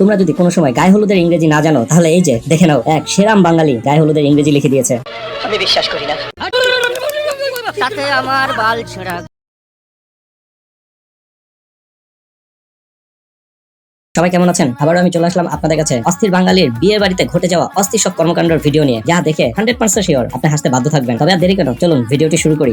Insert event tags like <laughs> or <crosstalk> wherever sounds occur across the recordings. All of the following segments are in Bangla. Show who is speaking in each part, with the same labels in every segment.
Speaker 1: তোমরা যদি কোনো সময় গায়ে হলুদের ইংরেজি না জানো তাহলে এই যে দেখে নাও এক সেরাম বাঙালি গায়ে হলুদের ইংরেজি লিখে দিয়েছে।
Speaker 2: আমি বিশ্বাস করি না। তাতে আমার বাল ছেঁড়া।
Speaker 1: সবাই কেমন আছেন? আবারও আমি চলে আসলাম আপনাদের কাছে। অস্থির বাঙালির বিয়ের বাড়িতে ঘটে যাওয়া অস্থির সব কর্মকাণ্ডের ভিডিও নিয়ে। যা দেখে হান্ড্রেড পার্সেন্ট শিওর আপনি হাসতে বাধ্য থাকবেন। তবে আর দেরি কেন? চলুন ভিডিওটি শুরু করি।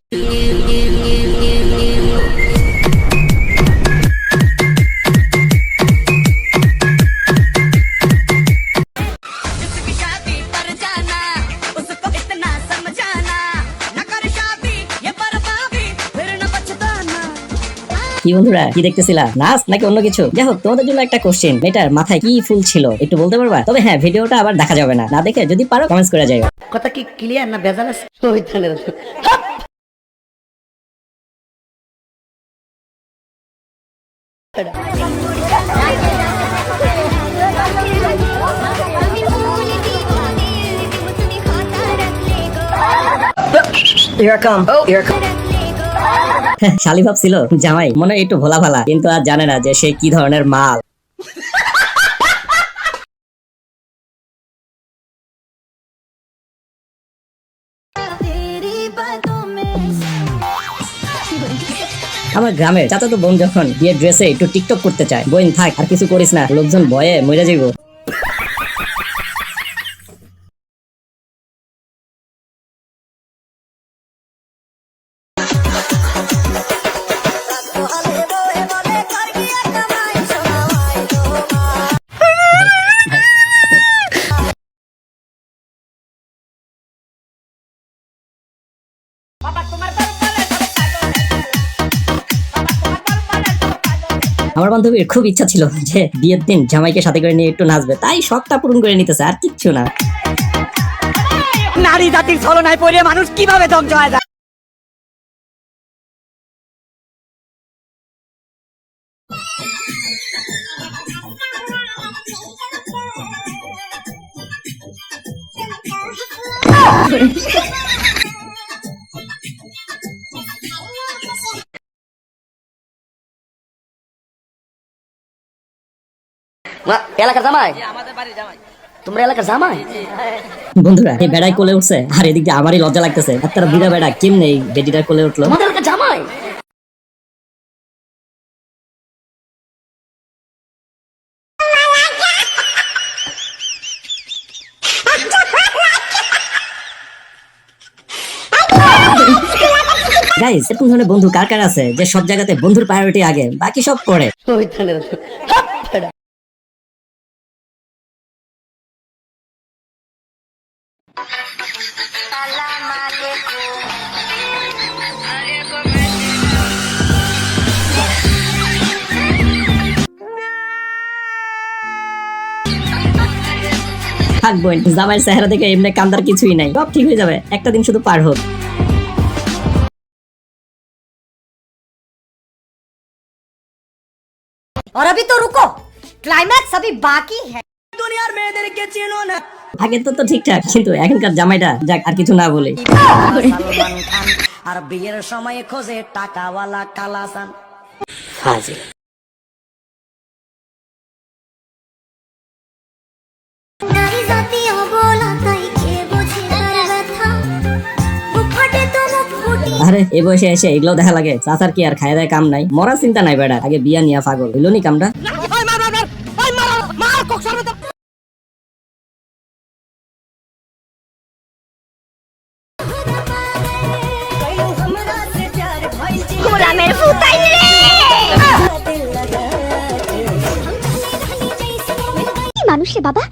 Speaker 1: কি বন্ধুরা কি দেখতেছিলা? নাচ নাকি অন্য কিছু? যাই হোক তোমাদের জন্য একটা কোশ্চেন এটার মাথায় কি ফুল ছিল? একটু বলতে পারবা? তবে হ্যাঁ ভিডিওটা আবার দেখা যাবে না। না দেখে যদি পারো কমেন্টস করে যাও
Speaker 2: কথা কি ক্লিয়ার না ভেজাল আছে? শহীদানের <laughs>
Speaker 1: শালি ভাবছিল জামাই, মনে একটু ভোলা ভালা, কিন্তু আর জানে না যে সে কি ধরনের মাল। আমার গ্রামের চাচাতো বোন যখন বিয়ের ড্রেসে একটু টিকটক করতে চায় বোন থাক, আর কিছু করিস না, লোকজন ভয়ে মরে যাইব। আমার বান্ধবীর খুব ইচ্ছা ছিল যে বিয়ের দিন জামাইকে সাথে করে নিয়ে একটু নাচবে। তাই শখটা পূরণ করে নিতেছে, আর কিচ্ছু না।
Speaker 2: নারী জাতির ছলনায় পড়ে মানুষ কীভাবে ধ্বংস হয়ে এলাকার জামাই? তোমরা এলাকার জামাই?
Speaker 1: বন্ধুরা এই বেড়াই কোলে উঠছে। আর এদিক দিয়ে আমারই লজ্জা লাগতেছে। আর তারা বুড়া বেড়া কেমনে এই বেডিটার কোলে উঠল?
Speaker 2: তোমাদের এলাকার জামাই?
Speaker 1: গাইস এরকম ধরনের বন্ধু কার কার আছে যে সব জায়গাতে বন্ধুর প্রায়োরিটি আগে বাকি সব পরে? থাক বোন জামাইয়ের চেহারা দেখে এমনি কান্দার কিছুই নাই সব ঠিক হয়ে যাবে একটা দিন শুধু পার হোক
Speaker 3: और अभी तो रुको क्लाइमैक्स अभी बाकी है
Speaker 2: দুনিয়ার মেয়েদেরকে চিনো না
Speaker 1: আগে তো তো ঠিকঠাক কিন্তু এখনকার জামাইটা যাক আর কিছু না বলে।
Speaker 2: আর বিয়ের সময় খোঁজে টাকাওয়ালা কালাসান
Speaker 1: আরে এই বয়সে এসে এগুলো দেখা লাগে। চাচার কি আর খায় দেয় কাম নাই? মরার চিন্তা নাই বেড়া আগে বিয়া নিয়া পাগল। হইল নি কামটা?
Speaker 4: বাবা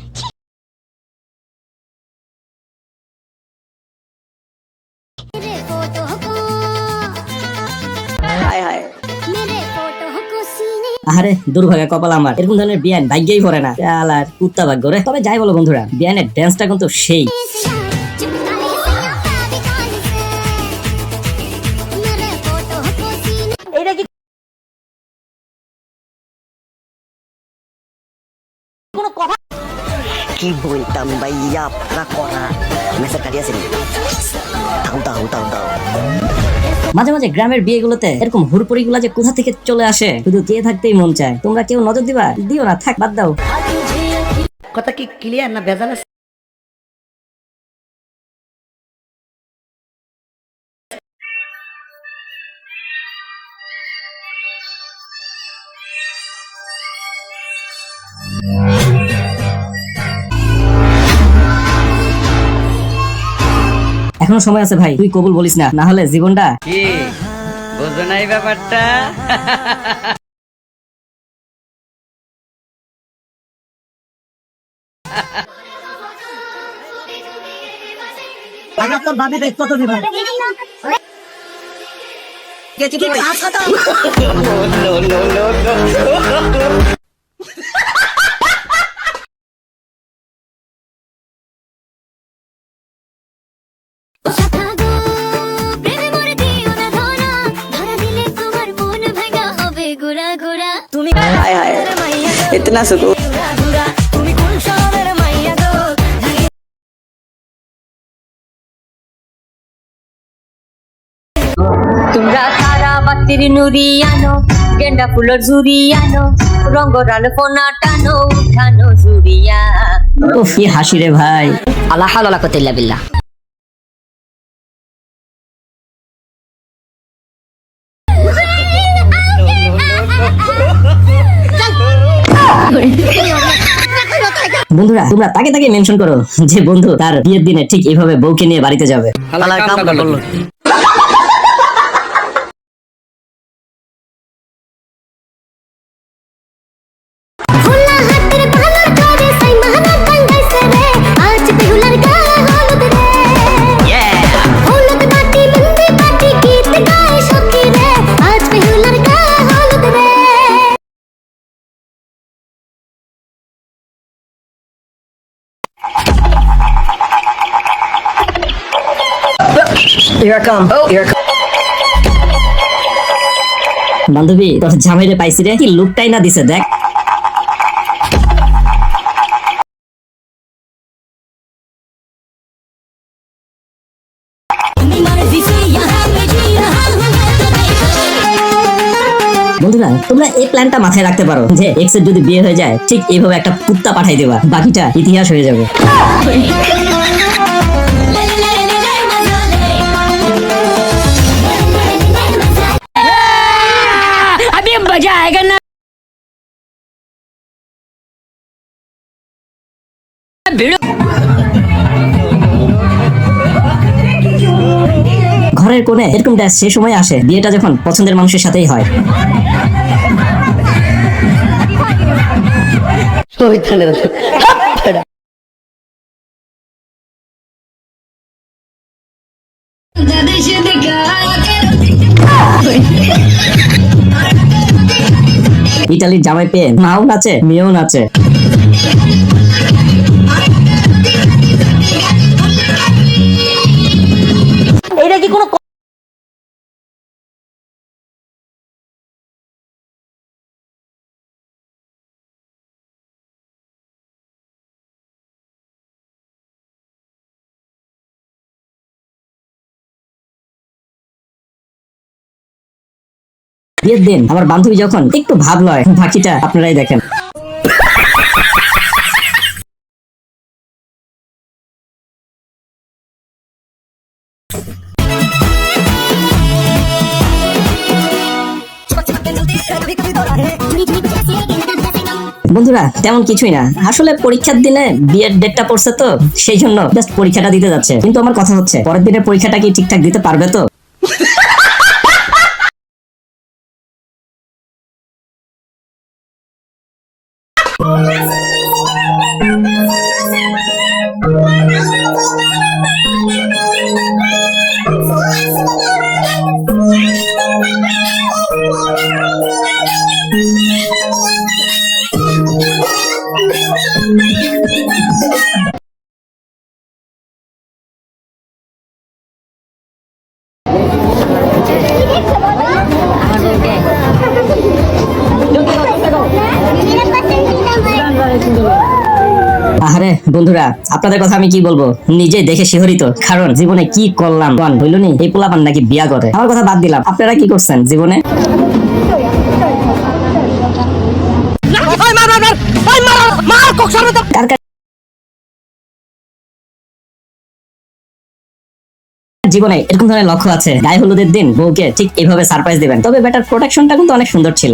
Speaker 1: আরে দুর্ভাগ্য কপাল আমার। এরকম ধরনের বিয়ান ভাগ্যেই পড়ে না। আর কুত্তা ভাগ্য রে। তবে যাই বলো বন্ধুরা বিয়ানের ড্যান্সটা কিন্তু সেই।
Speaker 2: কি বলতাম ভাইয়া আপনারা করা মেসেজ কাটিয়েছেন দাও দাও দাও দাও
Speaker 1: মাঝে মাঝে গ্রামের বিয়েগুলোতে এরকম হুড়পুরি গুলা যে কোথা থেকে চলে আসে শুধু চেয়ে থাকতেই মন চায়। তোমরা কেউ নজর দিবা? দিও না থাক বাদ দাও।
Speaker 2: কথা কি ক্লিয়ার না ভেজাল
Speaker 1: এখনও সময় আছে ভাই তুই কবুল বলিস না না হলে জীবনটা
Speaker 5: কি? বুঝো নাই ব্যাপারটা?
Speaker 4: শাখা
Speaker 2: তুমি হায়। হায় ইতনা সুকু
Speaker 4: কোন শহরের মাইয়া গো?
Speaker 6: তোমরা তারা বাতির নুরি আনো গেন্ডা ফুলের ঝুরি আনো রঙ্গরাল ফোনা টানো উঠানো জুরিয়া
Speaker 1: কি হাসি রে ভাই।
Speaker 2: আল্লাহ হাওলা করতে বিল্লাহ।
Speaker 1: বন্ধুরা তোমরা তাকে তাকে মেনশন করো যে বন্ধু তার বিয়ের দিনে ঠিক এইভাবে বউকে নিয়ে বাড়িতে যাবে। বান্ধবী তোর জামাইরে পাইছি রে। কি লুকটাই না দিছে দেখ। বন্ধুরা তোমরা এই প্ল্যানটা মাথায় রাখতে পারো যে এক্সের যদি বিয়ে হয়ে যায় ঠিক এইভাবে একটা কুত্তা পাঠাই দেবা। বাকিটা ইতিহাস হয়ে যাবে।
Speaker 6: मजा आएगा ना
Speaker 1: ঘরের কোণে এরকমটা সে সময় আসে বিয়েটা যখন পছন্দের মানুষের সাথেই হয় ইটালির জামাই পেয়ে মাও নাচে মেয়েও নাচে বিয়ের দিন আমার বান্ধবী যখন একটু ভাব লয়, বাকিটা আপনারাই দেখেন। বন্ধুরা, তেমন কিছুই না। আসলে পরীক্ষার দিনে বিয়ের ডেটটা পড়ছে তো, সেই জন্য জাস্ট পরীক্ষাটা দিতে যাচ্ছে। কিন্তু আমার কথা হচ্ছে, পরের দিনের পরীক্ষাটা কি ঠিকঠাক দিতে পারবে তো? বন্ধুরা আপনাদের কথা আমি কি বলব নিজে দেখে শিহরিত কারণ জীবনে কি করলাম বল বলুনি এই পোলাপান নাকি বিয়া করে আমার কথা বাদ দিলাম আপনারা কি করছেন জীবনে জীবনে এরকম ধরনের লক্ষ্য আছে গায়ে হলুদের দিন বউকে ঠিক এইভাবে সারপ্রাইজ দিবেন তবে বেটার প্রোটেকশনটা কিন্তু অনেক সুন্দর ছিল